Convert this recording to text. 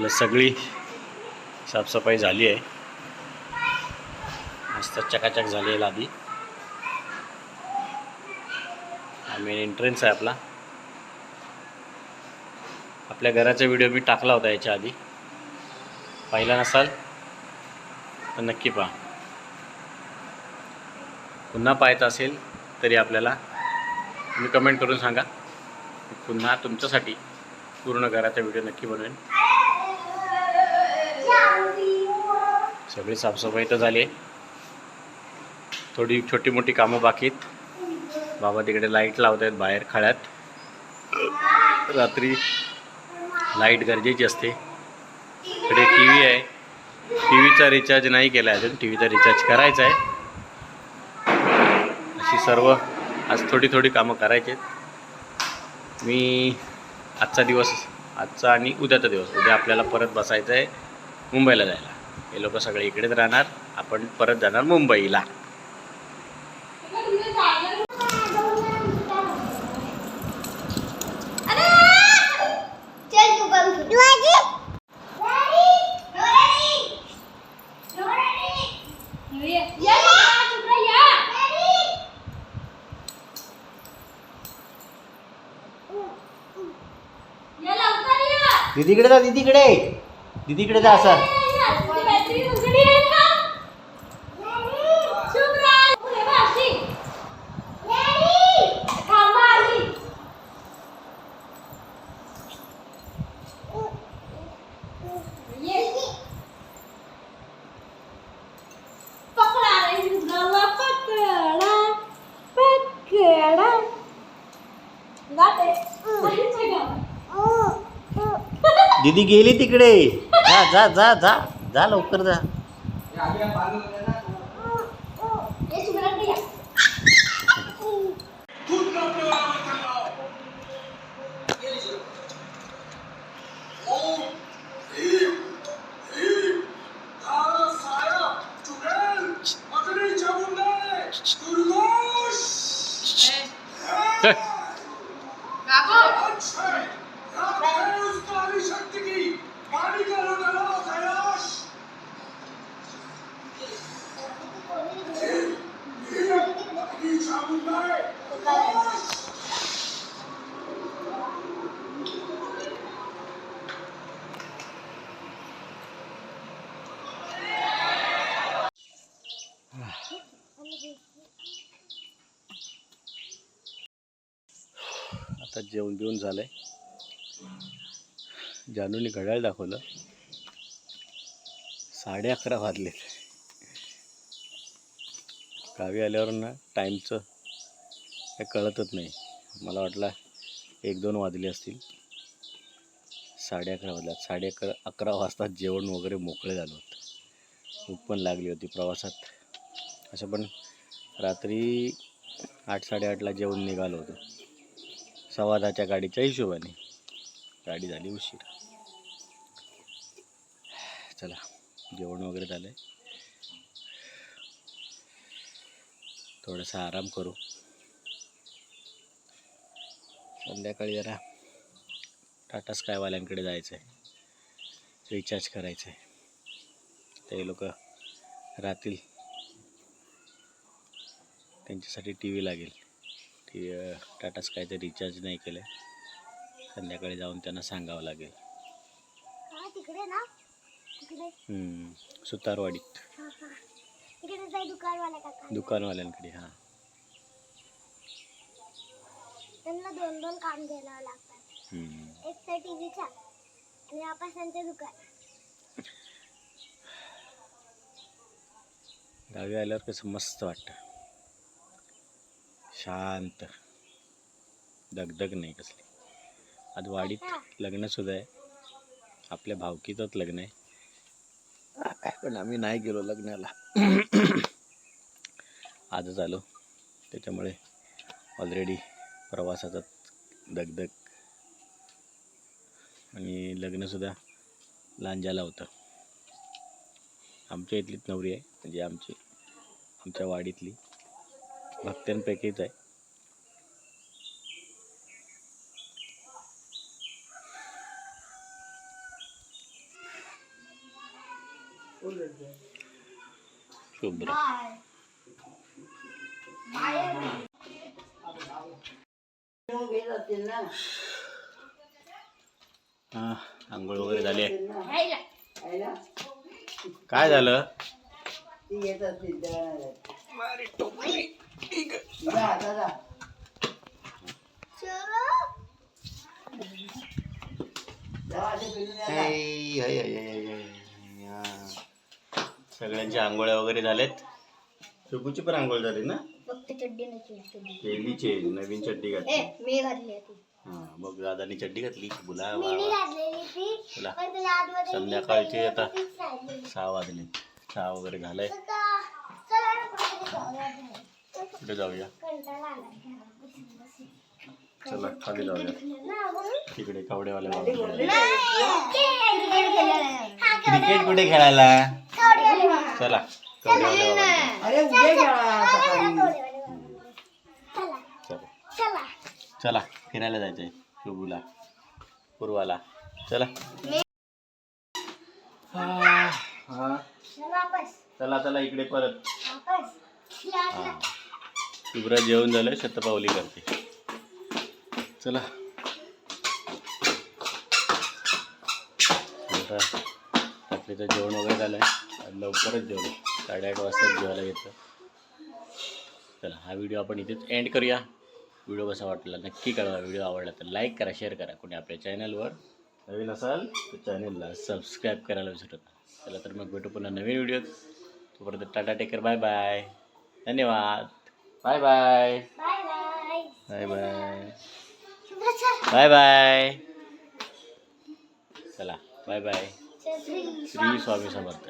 आपलं सगळी साफसफाई झाली आहे. मस्त चकाचक झाली आहे लादी हा मेन एंट्रन्स आहे आपला. आपल्या घराचा व्हिडिओ मी टाकला होता याच्या आधी. पाहिला नसाल? तर नक्की पहा. पुन्हा पाहायचं असेल तरी आपल्याला तुम्ही कमेंट करून सांगा. पुन्हा तुमच्यासाठी पूर्ण घराचा व्हिडिओ नक्की बनवेन. सगळी साफसफाई तर झाली. आहे थोडी छोटी मोठी कामं बाकीत. बाबा तिकडे लाइट लावत आहेत बाहेर खळ्यात रात्री लाइट गरजेची असते. इकडे टी व्ही आहे. टी व्हीचा रिचार्ज नाही केला अजून. टी व्हीचा रिचार्ज करायचा आहे. अशी सर्व आज थोडी थोडी कामं करायची आहेत मी आजचा दिवस आजचा आणि उद्याचा दिवस. उद्या आपल्याला परत बसायचं आहे मुंबईला जायला. हे लोक सगळे इकडेच राहणार. आपण परत जाणार मुंबईला. दीदीकडे जा दीदीकडे. दीदीकडे जा असं दीदी गेली तिकडे. जा जा जा जा. जा लवकर जा. या. आता जेवण बिवून झालंय. जानूने घड्याळ दाखवलं. साडे अकरा वाजले. गावी आल्यावर ना टाईमचं काय कळतच नाही. मला वाटलं एक दोन वाजले असतील. साडे अकरा वाजल्यात साडे अकरा अकरा वाजता जेवण वगैरे मोकळे झालं होतं. भूक पण लागली होती प्रवासात. असं पण रात्री आठ साडेआठला जेवण निघालं होतं. सव्वा दहाच्या गाडीच्या हिशोबाने. गाडी झाली उशीर. चला जेवण वगैरे झालं आहे थोडासा आराम करू. संध्याकाळी जरा टाटा स्कायवाल्यांकडे जायचं आहे रिचार्ज करायचं आहे ते लोक राहतील. त्यांच्यासाठी टी व्ही लागेल. टी टाटा स्कायचं रिचार्ज नाही केलं संध्याकाळी जाऊन त्यांना सांगावं लागेल. तिकडे ना. हम्म, सुतारवाडीत. तिकडे काका. दुकानवाल्यांकडे हां. त्यांना दोन दोन काम घ्यायला लागतात. हम्म. एक तर टीव्हीचा आणि वापस त्यांचं दुकान. गावी आल्यावर कसं मस्त वाटतं. शांत. दगदग नाही कसली. आज वाडीत लग्नसुद्धा आहे. आपल्या भावकीचंच लग्न आहे. पण आम्ही नाही गेलो लग्नाला. आजच आलो त्याच्यामुळे ऑलरेडी प्रवासाचा दगदग. आणि लग्नसुद्धा लांजाला होतं. आमच्या इथलीच नवरी आहे. म्हणजे आमची आमच्या वाडीतली. भक्त्यांपैकीच आहे. शुभ्र हा आंघोळ वगैरे झाली आहे काय झालं सगळ्यांची आंघोळ्या वगैरे झालेत शुभूची पण आंघोळ झाली ना फक्त चड्डी नाही केलीचे नवीन चड्डी घातली मी घातली होती हा मग दादानी चड्डी घातली बुला मी वा नाही वा. घातलेली ती चला पण तुझ्या आतमध्ये संध्याकाळचे आता. सहा वाजले चहा वगैरे झालाय चला चला ना कुठेतरी जाऊया बाहेर. कुठे जाऊया कंटाळा आलाय घरात बसून बसून. चला खाली जाऊया ना, बोल. तिकडे ते क्रिकेट. हा, कुठे खेळायला कवडेवाले. चला. अरे उद्या खेळा चला, सकाळी. चला चला. चला. चला. फिरायला जायचंय शुभूला पूर्वाला. चला. हा, हा. चल वापस. चला चला इकडे परत. वापस. हा. शुभ्रा जेवण झालं शतपावली करते. चला. आता रात्रीचं जेवण वगैरे झालं आहे आणि लवकरच जेवण साडेआठ वाजताच जेवायला घेतलं चला हा व्हिडिओ आपण इथेच एंड करूया. व्हिडिओ कसा वाटला नक्की कळवा. व्हिडिओ आवडला तर लाईक करा शेअर करा. कोणी आपल्या चॅनलवर नवीन असाल तर चॅनलला सबस्क्राईब करायला विसरू नका. चला तर मग भेटू पुन्हा नवीन व्हिडिओत. तोपर्यंत tata take care bye bye धन्यवाद. Bye bye bye bye bye bye चला बाय बाय श्री स्वामी समर्थ.